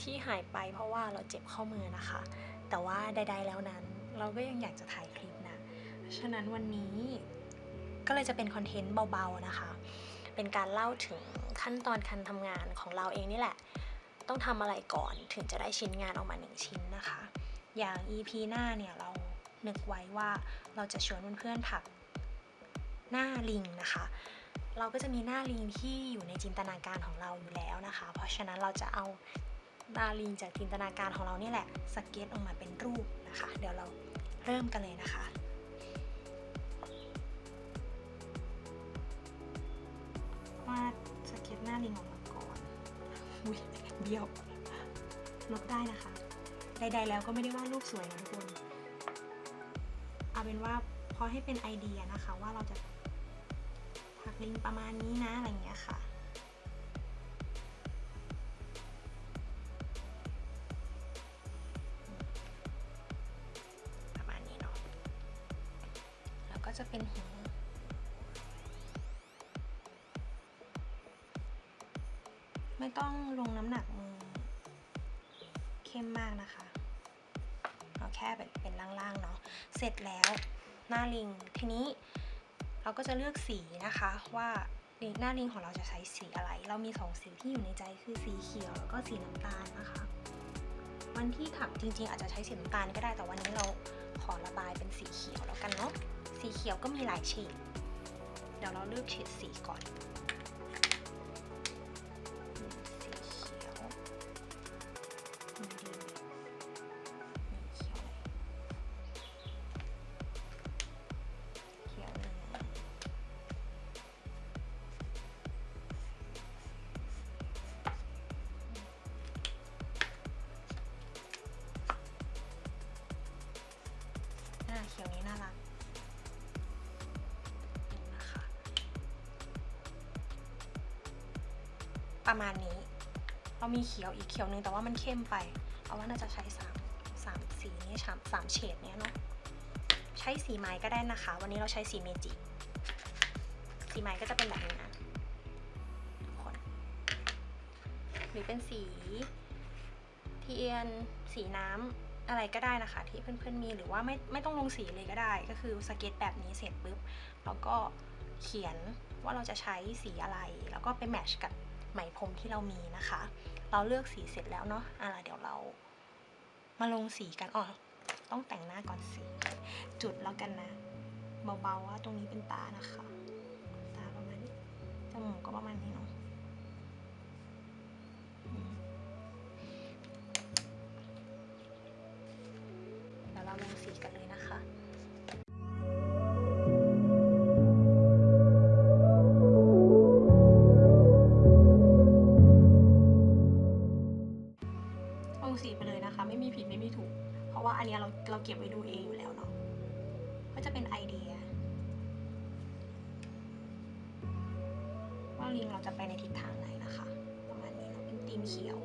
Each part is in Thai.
ที่หายไปเพราะว่าเราเจ็บข้อมือนะคะ แต่ว่าใดๆแล้วนั้น เราก็ยังอยากจะถ่ายคลิปนะฉะนั้นวันนี้ก็เลยจะเป็นคอนเทนต์เบาๆนะคะ เป็นการเล่าถึงขั้นตอนการทำงานของเราเองนี่แหละ ต้องทำอะไรก่อนถึงจะได้ชิ้นงานออกมาหนึ่งชิ้นนะคะ อย่าง EP หน้าเนี่ยเรานึกไว้ว่าเราจะชวนเพื่อนๆถักหน้าลิงนะคะ เราก็จะมีหน้าลิงที่อยู่ในจินตนาการของเราอยู่แล้วนะคะ เพราะฉะนั้นเราจะเอา หน้าลิงจากจินตนาการของเรานี่แหละสเก็ตออกมาเป็นรูปนะคะ เดี๋ยวเราเริ่มกันเลยนะคะวาดสเก็ตหน้าลิงออกมาก่อนอุ้ยเบี้ยวลบได้นะคะ ใดๆแล้วก็ไม่ได้วาดรูปสวยนะทุกคนเอาเป็นว่าพอให้เป็นไอเดียนะคะว่าเราจะถักลิงประมาณนี้นะอะไรอย่างเงี้ยค่ะ ไม่ต้องลงน้ำหนักมือเข้มมากนะคะเอาแค่แบบเป็นล่างๆเนาะ เสร็จแล้วหน้าลิง ทีนี้เราก็จะเลือกสีนะคะว่าหน้าลิงของเราจะใช้สีอะไร เรามีสองสีที่อยู่ในใจคือสีเขียวแล้วก็สีน้ำตาลนะคะ วันที่ถักจริงๆ อาจจะใช้สีน้ำตาลก็ได้ แต่วันนี้เราขอระบายเป็นสีเขียวแล้วกันเนาะ สีเขียวก็มีหลายเฉด เดี๋ยวเราเลือกเฉดสีก่อน ประมาณนี้ เรามีเขียวอีกเขียวหนึงแต่ว่ามันเข้มไปเอาว่าน่าจะใช้สามสามสีนี้สามสามเฉดเนี้ยเนาะใช้สีไม้ก็ได้นะคะ วันนี้เราใช้สีเมจิสีไม้ก็จะเป็นแบบนี้นะทุกคนหรือเป็นสีเทียนสีน้ำอะไรก็ได้นะคะ ที่เพื่อนๆมีหรือว่าไม่ไม่ต้องลงสีเลยก็ได้ ก็คือสเก็ตแบบนี้เสร็จปุ๊บแล้วก็เขียนว่าเราจะใช้สีอะไร แล้วก็ไปแมทช์กับ ไหมพรมที่เรามีนะคะ เราเลือกสีเสร็จแล้วเนาะอะเดี๋ยวเรามาลงสีกันอ๋อต้องแต่งหน้าก่อนสี จุดแล้วกันนะเบาๆว่าตรงนี้เป็นตานะคะ ตาประมาณนี้จมูกก็ประมาณนี้เนาะอืมเดี๋ยวเราลงสีกันเลยนะคะ เก็บไว้ดูเองอยู่แล้วเนาะก็จะเป็นไอเดีย ว่าลิงเราจะไปในทิศทางไหนนะคะ ประมาณนี้เนาะเป็นธีมเขียว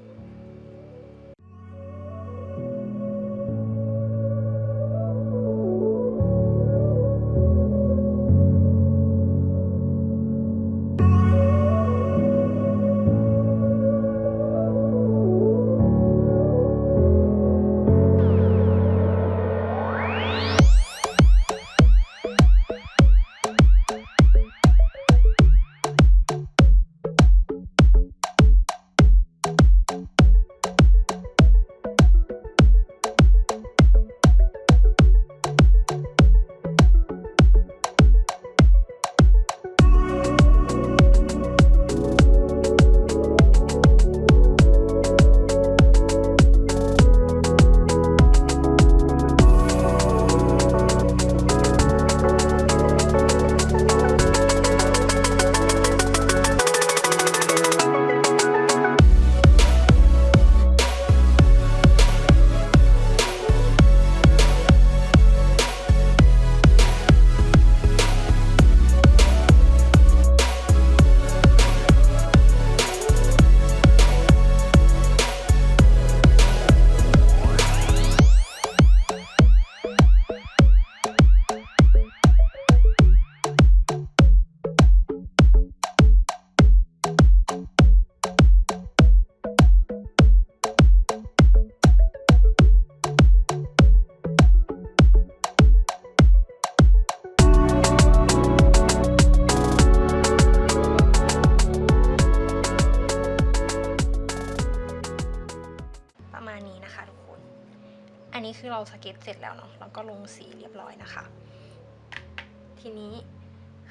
นนี้คือเราสเก็ตเสร็จแล้วเนาะเราก็ลงสีเรียบร้อยนะคะ ทีนี้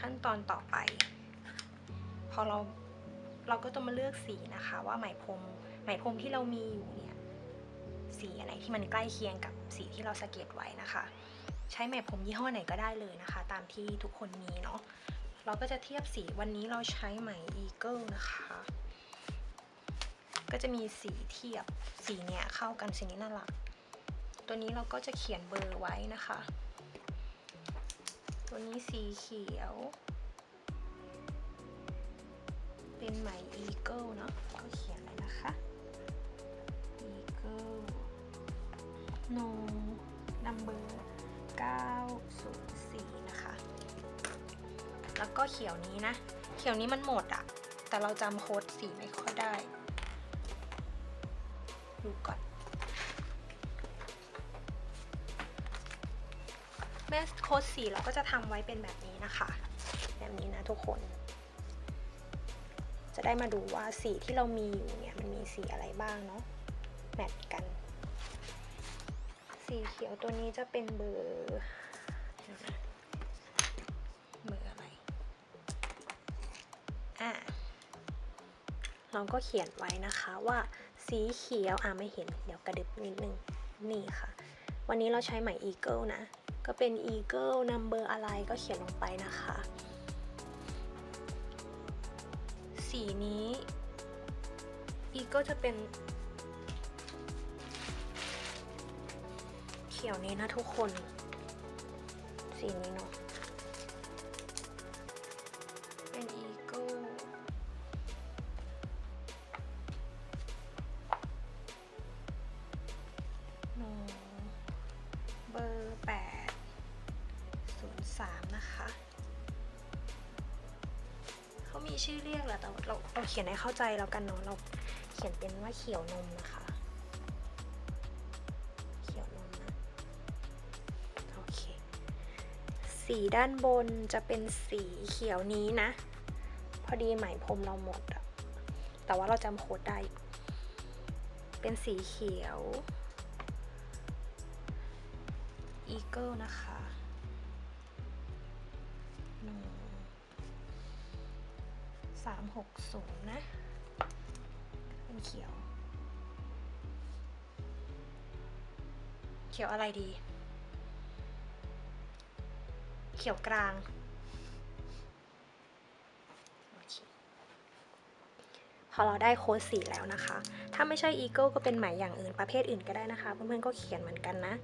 ขั้นตอนต่อไป พอเราเราก็จะมาเลือกสีนะคะ ว่าไหมพรมไหมพรมที่เรามีอยู่เนี่ยสีอะไรที่มันใกล้เคียงกับสีที่เราสเก็ตไว้นะคะ ใช้ไหมพรมยี่ห้อไหนก็ได้เลยนะคะ ตามที่ทุกคนมีเนาะเราก็จะเทียบสีวันนี้เราใช้ไหมอีเกิลนะคะ ก็จะมีสีเทียบสีเนี้ยเข้ากันสีนี้น่ารัก ตัวนี้เราก็จะเขียนเบอร์ไว้นะคะ ตัวนี้สีเขียว เป็นไหมอีเกิลเนาะก็เขียนเลยนะคะอีเกิลโนนัมเบอร์904 นะคะ แล้วก็เขียวนี้นะ เขียวนี้มันหมดอะแต่เราจำโค้ดสีไม่ค่อยได้ ดูก่อน แม่โค้ดสีเราก็จะทำไว้เป็นแบบนี้นะคะ แบบนี้นะทุกคน จะได้มาดูว่าสีที่เรามีอยู่เนี่ยมันมีสีอะไรบ้างเนาะแมทกัน สีเขียวตัวนี้จะเป็นเบอร์เบอร์อะไรอะเราก็เขียนไว้นะคะว่าสีเขียวอะไม่เห็นเดี๋ยวกระดึบนิดนึงนี่ค่ะ วันนี้เราใช้ไหม Eagle นะ ก็เป็น Eagle number อะไรก็เขียนลงไปนะคะ สีนี้ Eagle จะเป็น เขียวนี้นะทุกคน สีนี้เนาะ 3 นะคะ เขามีชื่อเรียกแหละแต่เราเราเขียนให้เข้าใจแล้วกันเนาะเราเขียนเป็นว่าเขียวนมนะคะ เขียวนมนะโอเคสีด้านบนจะเป็นสีเขียวนี้นะ พอดีไหมพรมเราหมดอะแต่ว่าเราจำโค้ดได้ เป็นสีเขียวอีเกิลนะคะ 360 นะ เป็นเขียว เขียวอะไรดี เขียวกลาง พอเราได้โค้ดสีแล้วนะคะ ถ้าไม่ใช่ Eagle ก็เป็นหมายอย่างอื่นประเภทอื่นก็ได้นะคะ เพื่อนๆก็เขียนเหมือนกันนะ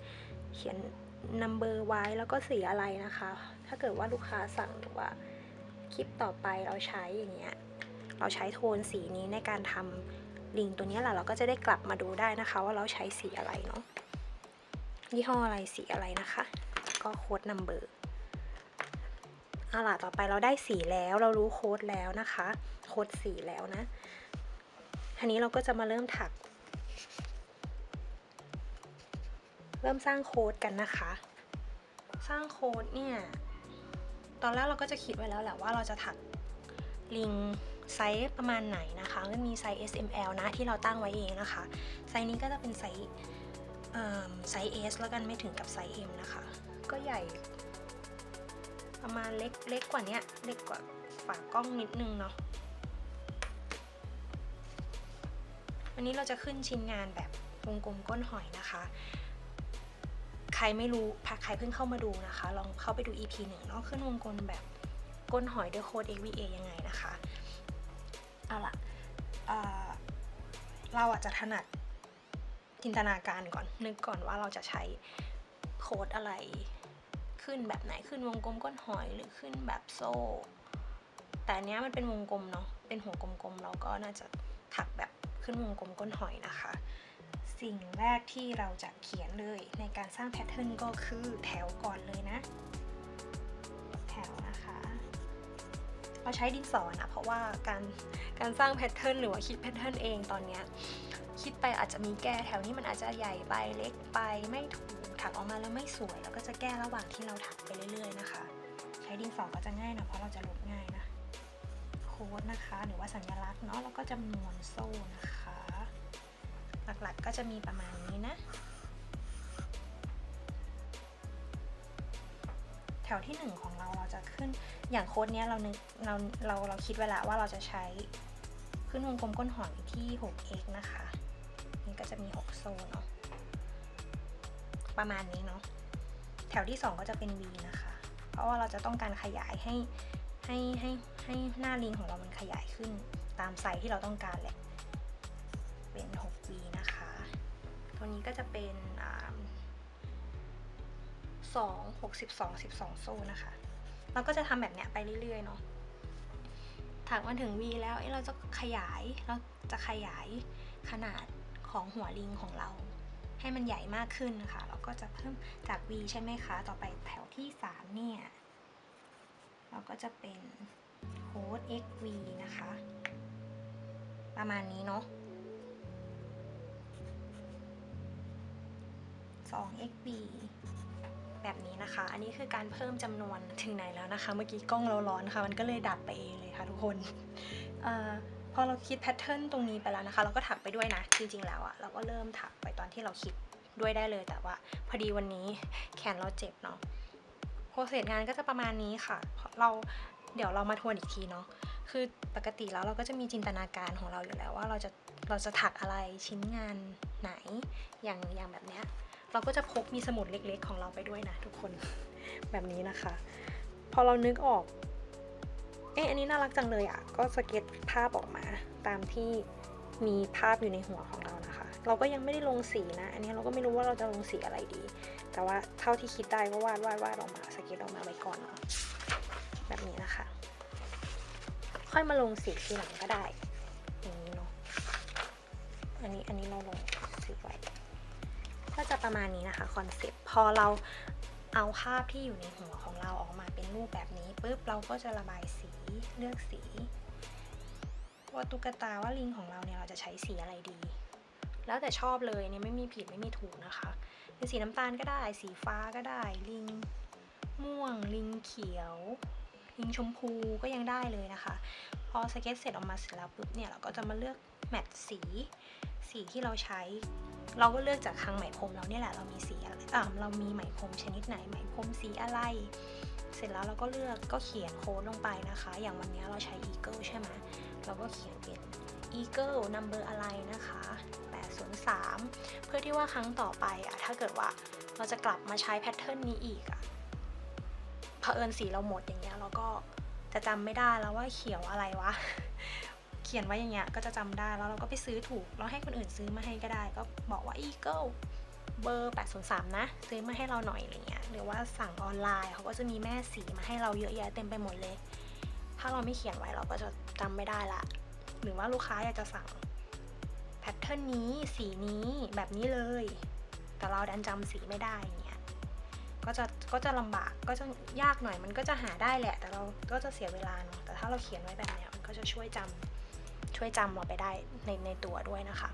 เขียนนัมเบอร์ไว้แล้วก็สีอะไรนะคะ ถ้าเกิดว่าลูกค้าสั่งหรือว่าคลิปต่อไปเราใช้อย่างเงี้ย เราใช้โทนสีนี้ในการทำลิงตัวนี้แหละเราก็จะได้กลับมาดูได้นะคะ ว่าเราใช้สีอะไรเนาะยี่ห้ออะไรสีอะไรนะคะ ก็โค้ด number เอาล่ะต่อไปเราได้สีแล้วเรารู้โค้ดแล้วนะคะโค้ดสีแล้วนะทีนี้เราก็จะมาเริ่มถัก เริ่มสร้างโค้ดกันนะคะ สร้างโค้ดเนี่ยตอนแรกเราก็จะคิดไว้แล้วแหละว่าเราจะถักลิง ไซส์ประมาณไหนนะคะก็มีไซส์ S M L นะที่เราตั้งไว้เองนะคะ ไซส์นี้ก็จะเป็นไซส์ไซส์ S แล้วกันไม่ถึงกับไซส์ M นะคะ ก็ใหญ่ ประมาณเล็กเล็กกว่านี้เล็กกว่าฝากล้องนิดนึงเนาะวันนี้เราจะขึ้นชิ้นงานแบบวงกลมก้นหอยนะคะ ใครไม่รู้ใครเพิ่งเข้ามาดูนะคะ ลองเข้าไปดู EP หนึ่งเนาะขึ้นวงกลมแบบก้นหอยด้วยโค้ด XVA ยังไงนะคะ เอาละเเราอาจจะถนัดจินตนาการก่อน นึกก่อนว่าเราจะใช้โค้ดอะไร ขึ้นแบบไหน ขึ้นวงกลมก้นหอยหรือขึ้นแบบโซ่ แต่เนี้ยมันเป็นวงกลมเนาะ เป็นหัวกลมๆ เราก็น่าจะถักแบบขึ้นวงกลมก้นหอยนะคะ สิ่งแรกที่เราจะเขียนเลยในการสร้างแพทเทิร์นก็คือแถวก่อนเลยนะ แถว เราใช้ดินสอนะเพราะว่าการการสร้างแพทเทิร์นหรือว่าคิดแพทเทิร์นเองตอนเนี้ยคิดไปอาจจะมีแก้แถวนี้มันอาจจะใหญ่ไปเล็กไปไม่ถูกถักออกมาแล้วไม่สวย แล้วก็จะแก้ระหว่างที่เราถักไปเรื่อยๆนะคะ ใช้ดินสอก็จะง่ายนะเพราะเราจะลบง่ายนะโค้ดนะคะ หรือว่าสัญลักษณ์เนาะแล้วก็จำนวนโซ่นะคะ หลักๆก็จะมีประมาณนี้นะ แถวที่ 1 ของเราเราจะขึ้นอย่างโค้ดเนี้ยเรานึกเราเราเราคิดไว้แล้วว่าเราจะใช้ขึ้นวงกลมก้นหอยที่ 6x นะคะนี่ก็จะมี 6 โซนเนาะประมาณนี้เนาะแถวที่ 2 ก็จะเป็น v นะคะ เพราะว่าเราจะต้องการขยายให้ให้ให้ให้หน้าลิงของเรามันขยายขึ้นตามไซส์ที่เราต้องการแหละเป็น 6v นะคะ ตัวนี้ก็จะเป็น อ่าสองหกสิบสองสิบสองโซ่นะคะ เราก็จะทำแบบเนี้ยไปเรื่อยๆเนาะถักมาถึง V แล้วเอ้เราจะขยาย เราจะขยายขนาดของหัวลิงของเรา ให้มันใหญ่มากขึ้นนะคะแล้วก็จะเพิ่มจาก V ใช่ไหมคะ ต่อไปแถวที่ 3 เนี่ย เราก็จะเป็นโค้ด XV นะคะ ประมาณนี้เนาะ 2xb แบบนี้นะคะ อันนี้คือการเพิ่มจำนวนถึงไหนแล้วนะคะ เมื่อกี้กล้องเราร้อนค่ะ มันก็เลยดับไปเองเลยค่ะทุกคนอพอเราคิดแพทเทิร์นตรงนี้ไปแล้วนะคะ เราก็ถักไปด้วยนะ จริงๆแล้วอะเราก็เริ่มถักไปตอนที่เราคิดด้วยได้เลย แต่ว่าพอดีวันนี้แขนเราเจ็บเนาะโปรเซสงานก็จะประมาณนี้ค่ะ เราเดี๋ยวเรามาทวนอีกทีเนาะ คือปกติแล้วเราก็จะมีจินตนาการของเราอยู่แล้วว่าเราจะเราจะถักอะไรชิ้นงานไหนอย่างอย่างแบบเนี้ย เราก็จะพกมีสมุดเล็กๆ ของเราไปด้วยนะทุกคนแบบนี้นะคะ พอเรานึกออก เอ๊ะอันนี้น่ารักจังเลยอะ ก็สเก็ตภาพออกมา ตามที่มีภาพอยู่ในหัวของเรานะคะ เราก็ยังไม่ได้ลงสีนะ อันนี้เราก็ไม่รู้ว่าเราจะลงสีอะไรดี แต่ว่าเท่าที่คิดได้ก็วาดวาดวาดออกมาสเก็ตออกมาไว้ก่อนเนาะแบบนี้นะคะ ค่อยมาลงสีทีหลังก็ได้อย่างนี้เนาะอันนี้อันนี้เราลง จะประมาณนี้นะคะคอนเซปต์พอเราเอาภาพที่อยู่ในหัวของเราออกมาเป็นรูปแบบนี้ปุ๊บเราก็จะระบายสีเลือกสีว่าตุ๊กตาว่าลิงของเราเนี่ยเราจะใช้สีอะไรดี แล้วแต่ชอบเลยเนี่ยไม่มีผิดไม่มีถูกนะคะเป็นสีน้ำตาลก็ได้ สีฟ้าก็ได้ ลิงม่วง ลิงเขียว ลิงชมพูก็ยังได้เลยนะคะ พอสเก็ตเสร็จออกมาเสร็จแล้วปุ๊บเนี่ยเราก็จะมาเลือกแมทสี สีที่เราใช้ เราก็เลือกจากคลังไหมพรมเราเนี่ยแหละเรามีสีอะไรอ่าเรามีไหมพรมชนิดไหนไหมพรมสีอะไร เสร็จแล้วเราก็เลือกก็เขียนโค้ดลงไปนะคะ อย่างวันนี้เราใช้ Eagle ใช่ไหมเราก็เขียนเป็น Eagle number อะไรนะคะ 803 เพื่อที่ว่าครั้งต่อไปอะถ้าเกิดว่าเราจะกลับมาใช้แพทเทิร์นนี้อีกอะเผอิญสีเราหมดอย่างเงี้ยเราก็จะจำไม่ได้แล้วว่าเขียวอะไรวะ เขียนไว้อย่างเงี้ยก็จะจำได้แล้วเราก็ไปซื้อถูกเราให้คนอื่นซื้อมาให้ก็ได้ ก็บอกว่า Eagle เบอร์ 803 นะ ซื้อมาให้เราหน่อยอะไรเงี้ยหรือว่าสั่งออนไลน์เขาก็จะมีแม่สีมาให้เราเยอะแยะเต็มไปหมดเลย ถ้าเราไม่เขียนไว้เราก็จะจำไม่ได้ละ หรือว่าลูกค้าอยากจะสั่งแพทเทิร์นนี้สีนี้แบบนี้เลย แต่เราดันจำสีไม่ได้อย่างเงี้ยก็จะก็จะลำบากก็จะยากหน่อยมันก็จะหาได้แหละ แต่เราก็จะเสียเวลาเนาะแต่ถ้าเราเขียนไว้แบบเนี้ยมันก็จะช่วยจำ ช่วยจำเราไปได้ในในตัวด้วยนะคะ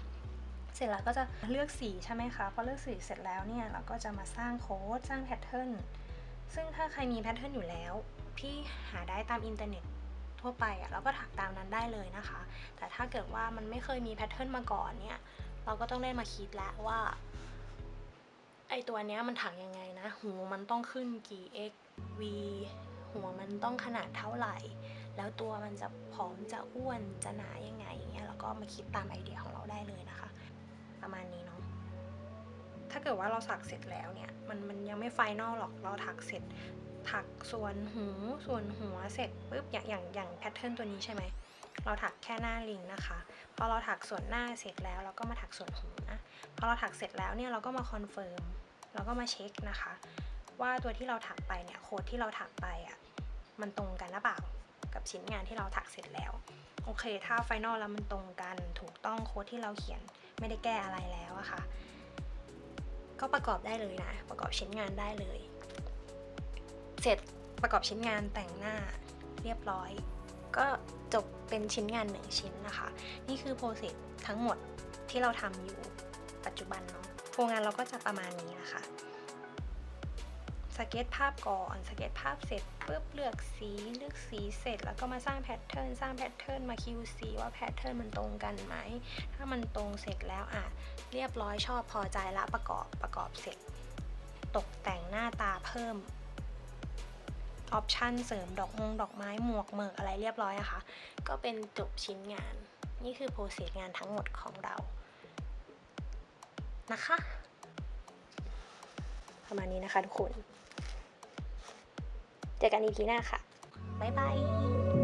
เสร็จแล้วก็จะเลือกสีใช่ไหมคะพอเลือกสีเสร็จแล้วเนี่ยเราก็จะมาสร้างโค้ดสร้างแพทเทิร์นซึ่งถ้าใครมีแพทเทิร์นอยู่แล้ว พี่หาได้ตามอินเทอร์เน็ตทั่วไปอะ่ะเราก็ถักตามนั้นได้เลยนะคะ แต่ถ้าเกิดว่ามันไม่เคยมีแพทเทิร์นมาก่อนเนี่ยเราก็ต้องได้มาคิดแล้วว่าไอตัวเนี้ยมันถักยังไงนะหูมันต้องขึ้นกี่ x v หัวมันต้องขนาดเท่าไหร่ แล้วตัวมันจะผอมจะอ้วนจะหนายังไงอย่างเงี้ยเราก็มาคิดตามไอเดียของเราได้เลยนะคะ ประมาณนี้เนาะถ้าเกิดว่าเราสักเสร็จแล้วเนี่ยมันมันยังไม่ไฟนอลหรอกเราถักเสร็จ ถักส่วนหูส่วนหัวเสร็จปุ๊บอย่างอย่างอย่างแพทเทิร์นตัวนี้ใช่ไหมเราถักแค่หน้าลิงนะคะพอเราถักส่วนหน้าเสร็จแล้วเราก็มาถักส่วนหูนะพอเราถักเสร็จแล้วเนี่ยเราก็มาคอนเฟิร์มเราก็มาเช็คนะคะ ว่าตัวที่เราถักไปเนี่ยโค้ดที่เราถักไปอะมันตรงกันหรือเปล่า กับชิ้นงานที่เราถักเสร็จแล้ว โอเค ถ้าไฟนอลแล้วมันตรงกันถูกต้องโค้ดที่เราเขียนไม่ได้แก้อะไรแล้วอะค่ะ ก็ประกอบได้เลยนะ ประกอบชิ้นงานได้เลย เสร็จประกอบชิ้นงานแต่งหน้าเรียบร้อย ก็จบเป็นชิ้นงานหนึ่งชิ้นนะคะ นี่คือโปรเซสทั้งหมดที่เราทำอยู่ปัจจุบันเนาะโครงงานเราก็จะประมาณนี้นะคะ สเก็ตภาพก่อนสเก็ตภาพเสร็จปุ๊บเลือกสีเลือกสีเสร็จแล้วก็มาสร้างแพทเทิร์นสร้างแพทเทิร์นมา QC ว่าแพทเทิร์นมันตรงกันไหม ถ้ามันตรงเสร็จแล้วอะเรียบร้อยชอบพอใจละประกอบประกอบเสร็จ ตกแต่งหน้าตาเพิ่มออปชันเสริมดอกมงดอกไม้หมวกเมือกอะไรเรียบร้อยนะคะ ก็เป็นจบชิ้นงาน นี่คือโปรเซสงานทั้งหมดของเรา นะคะ ประมาณนี้นะคะทุกคน เจอกันอีพีหน้าค่ะ บ๊ายบาย